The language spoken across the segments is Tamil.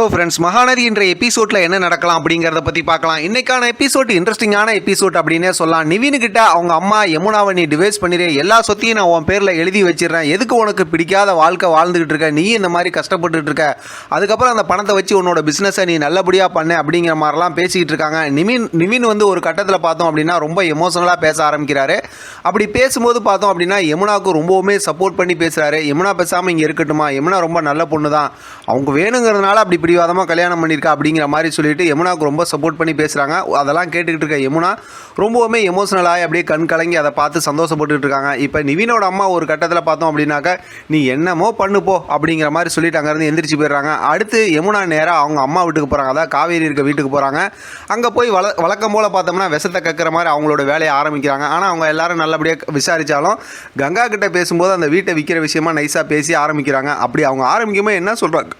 ஹலோ ஃப்ரெண்ட்ஸ் மகாநதி என்ற எபிசோட்ல என்ன நடக்கலாம் அப்படிங்கிறத பத்தி பார்க்கலாம். இன்னைக்கான எபிசோட் இன்ட்ரெஸ்டிங்கான எபிசோட் அப்படின்னே சொல்லலாம். நிவின் கிட்ட அவங்க அம்மா யமுனாவை நீ டிவைஸ் பண்ணிடு எல்லா சொத்தையும் நான் உன் பேரில் எழுதி வச்சிடறேன். எதுக்கு உனக்கு பிடிக்காத வாழ்க்கை வாழ்ந்துகிட்டு இருக்க? நீ இந்த மாதிரி கஷ்டப்பட்டுட்டு இருக்க. அதுக்கப்புறம் அந்த பணத்தை வச்சு உன்னோட பிஸ்னஸை நீ நல்லபடியாக பண்ணு அப்படிங்கிற மாதிரிலாம் பேசிக்கிட்டு இருக்காங்க. நிவின் நிவின் வந்து ஒரு கட்டத்தில் பார்த்தோம் அப்படின்னா ரொம்ப எமோஷனலாக பேச ஆரம்பிக்கிறாரு. அப்படி பேசும்போது பார்த்தோம் அப்படின்னா யமுனாவுக்கு ரொம்பவுமே சப்போர்ட் பண்ணி பேசுறாரு. யமுனா பேசாமல் இங்கே இருக்கட்டுமா? யமுனா ரொம்ப நல்ல பொண்ணு தான் அவங்க வேணுங்கிறதுனால அப்படி பிடிவாதமாக கல்யாணம் பண்ணியிருக்கா அப்படிங்கிற மாதிரி சொல்லிட்டு யமுனாவுக்கு ரொம்ப சப்போர்ட் பண்ணி பேசுகிறாங்க அதெல்லாம் கேட்டுக்கிட்டு இருக்க யமுனா ரொம்பவுமே எமோஷனலாகி அப்படியே கண் கலங்கி அதை பார்த்து சந்தோஷப்பட்டுட்டு இருக்காங்க. இப்போ நிவினோட அம்மா ஒரு கட்டத்தில் பார்த்தோம் அப்படின்னாக்கா நீ என்னமோ பண்ணுப்போ அப்படிங்கிற மாதிரி சொல்லிட்டு அங்கேருந்து எந்திரிச்சு போயிடுறாங்க. அடுத்து யமுனா நேராக அவங்க அம்மா வீட்டுக்கு போகிறாங்க அதாவது காவேரி இருக்க வீட்டுக்கு போகிறாங்க அங்கே போய் வள வழக்கம் போல் பார்த்தோம்னா விஷத்தை கக்கிற மாதிரி அவங்களோட வேலையை ஆரம்பிக்கிறாங்க. ஆனால் அவங்க எல்லாரும் நல்லபடியாக விசாரித்தாலும் கங்கா கிட்ட பேசும்போது அந்த வீட்டை விற்கிற விஷயமா நைஸாக பேசி ஆரம்பிக்கிறாங்க. அப்படி அவங்க ஆரம்பிக்கும்போது என்ன சொல்கிறாங்க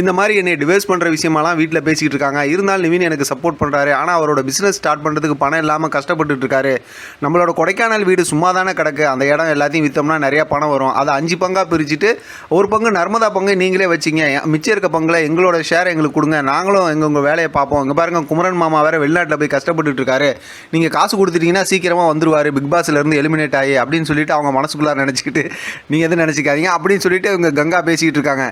இந்த மாதிரி என்னை டிவைஸ் பண்ணுற விஷயமெல்லாம் வீட்டில் பேசிக்கிட்டு இருக்காங்க. இருந்தாலும் நிவின் எனக்கு சப்போர்ட் பண்ணுறாரு ஆனால் அவரோட பிஸ்னஸ் ஸ்டார்ட் பண்ணுறதுக்கு பணம் இல்லாமல் கஷ்டப்பட்டுட்டு இருக்காரு. நம்மளோட கொடைக்கானல் வீடு சும்மா தானே கிடக்கு. அந்த இடம் எல்லாத்தையும் விற்றோம்னா நிறையா பணம் வரும். அதை அஞ்சு பங்காக பிரிச்சுட்டு ஒரு பங்கு நர்மதா பங்கு நீங்களே வச்சிங்க. மிச்சம் இருக்க பங்கில் எங்களோட ஷேர் எங்களுக்கு கொடுங்க. நாங்களும் எங்கள் உங்கள் வேலையை பார்ப்போம். இங்கே பாருங்க குமரன் மாமா வேறு வெளிநாட்டில் போய் கஷ்டப்பட்டுட்டு இருக்காரு. நீங்கள் காசு கொடுத்துட்டீங்கன்னா சீக்கிரமாக வந்துருவார். பிக் பாஸ்லேருந்து எலிமினேட் ஆகி அப்படின்னு சொல்லிட்டு அவங்க மனசுக்குள்ளார நினச்சிக்கிட்டு நீங்கள் எதுவும் நினச்சிக்காதீங்க அப்படின்னு சொல்லிட்டு இவங்க கங்கா பேசிக்கிட்டு இருக்காங்க.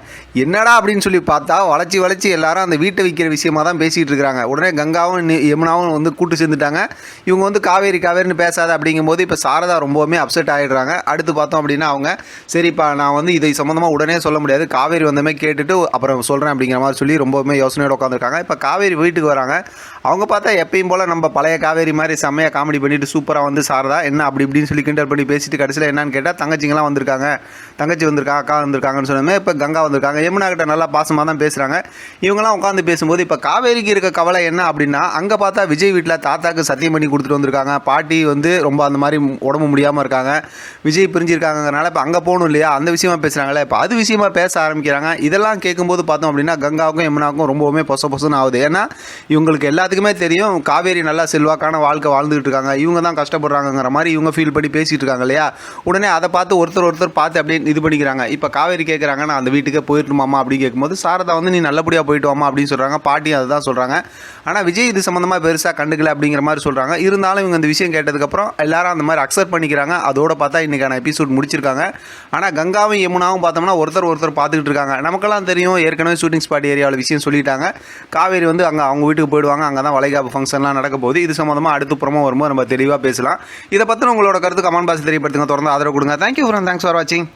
என்னடா அப்படின்னு சொல்லி பார்த்தா வளைச்சி வளைச்சி எல்லாரும் அந்த வீட்டை விற்கிற விஷயமா தான் பேசிகிட்டு இருக்காங்க. உடனே கங்காவும் யமுனாவும் வந்து கூட்டு சேர்ந்துட்டாங்க. இவங்க வந்து காவேரி காவேரின்னு பேசாத அப்படிங்கும்போது இப்போ சாரதா ரொம்பவுமே அப்செட் ஆகிடுறாங்க அடுத்து பார்த்தோம் அப்படின்னா அவங்க சரிப்பா நான் வந்து இதை சம்மந்தமாக உடனே சொல்ல முடியாது. காவேரி வந்தமே கேட்டுட்டு அப்புறம் சொல்கிறேன் அப்படிங்கிற மாதிரி சொல்லி ரொம்பவுமே யோசனையோட உட்காந்துருக்காங்க இப்போ காவேரி வீட்டுக்கு வராங்க. அவங்க பார்த்தா எப்பயும் போல் நம்ம பழைய காவேரி மாதிரி செம்மையாக காமெடி பண்ணிட்டு சூப்பராக வந்து சாரதா என்ன அப்படி இப்படின்னு சொல்லி கிண்டல் பண்ணி பேசிட்டு கடைசியில் என்னன்னு கேட்டால் தங்கச்சிங்கெல்லாம் வந்திருக்காங்க. தங்கச்சி வந்திருக்காங்க அக்கா வந்திருக்காங்கன்னு சொன்னமே இப்போ கங்கா வந்திருக்காங்க. யமுனா கிட்ட நல்லா பாசமாக தான் பேசுகிறாங்க இவங்கெல்லாம் உட்காந்து பேசும்போது இப்போ காவேரிக்கு இருக்க கவலை என்ன அப்படின்னா அங்கே பார்த்தா விஜய் வீட்டில் தாத்தாக்கு சத்தியம் பண்ணி கொடுத்துட்டு வந்திருக்காங்க. பாட்டி வந்து ரொம்ப அந்த மாதிரி உடம்பு முடியாமல் இருக்காங்க. விஜய் பிரிஞ்சிருக்காங்கனால இப்போ அங்கே போகணும் இல்லையா? அந்த விஷயமா பேசுகிறாங்களே இப்போ அது விஷயமா பேச ஆரம்பிக்கிறாங்க. இதெல்லாம் கேட்கும்போது பார்த்தோம் அப்படின்னா கங்காவுக்கும் யமுனாவுக்கும் ரொம்பவுமே பொச பொசன்னு ஆகுது. ஏன்னா இவங்களுக்கு எல்லாத்துக்குமே தெரியும் காவேரி நல்லா செல்வாக்கான வாழ்க்கை வாழ்ந்துகிட்டு இருக்காங்க. இவங்க தான் கஷ்டப்படுறாங்கங்கிற மாதிரி இவங்க ஃபீல் பண்ணி பேசிகிட்டு இருக்காங்க இல்லையா? உடனே அதை பார்த்து ஒருத்தர் ஒருத்தர் பார்த்து அப்படியே இது பண்ணிக்கிறாங்க. இப்போ காவேரி கேட்குறாங்க நான் அந்த வீட்டுக்கே போயிட்டுமாமா அப்படின்னு கேட்கும்போது சாரதா வந்து நீ நல்லபடியாக போயிட்டு வாமா அப்படின்னு சொல்கிறாங்க பாட்டி அதை தான் சொல்கிறாங்க ஆனால் விஜய் இது சம்மந்தமாக பெருசாக கண்டுக்கல அப்படிங்கிற மாதிரி சொல்கிறாங்க இருந்தாலும் இவங்க இந்த விஷயம் கேட்டதுக்கப்புறம் எல்லாரும் அந்த மாதிரி அக்செப்ட் பண்ணிக்கிறாங்க. அதோட பார்த்தா இன்றைக்கான எபிசோட் முடிச்சிருக்காங்க. ஆனால் கங்காவும் யமுனாவும் பார்த்தோம்னா ஒருத்தர் ஒருத்தர் பார்த்துக்கிட்டு இருக்காங்க. நமக்கெல்லாம் தெரியும் ஏற்கனவே ஷூட்டிங் ஸ்பாட் ஏரியாவில் விஷயம் சொல்லிட்டாங்க. காவேரி வந்து அங்கே அவங்க வீட்டுக்கு போயிடுவாங்க. அங்கே தான் வளைகாப்பு ஃபங்க்ஷன்லாம் நடக்க போகுது. இது சம்மந்தமாக அடுத்து புறமா வரும்போது நம்ம தெளிவாக பேசலாம். இதை பற்றின உங்களோட கருத்து கமெண்ட் பாக்ஸ் தெரியப்படுத்துங்க. தொடர்ந்து ஆதரவு கொடுங்க. தேங்க்யூ ஃபார் தேங்க்ஸ் ஃபார் வாட்சிங்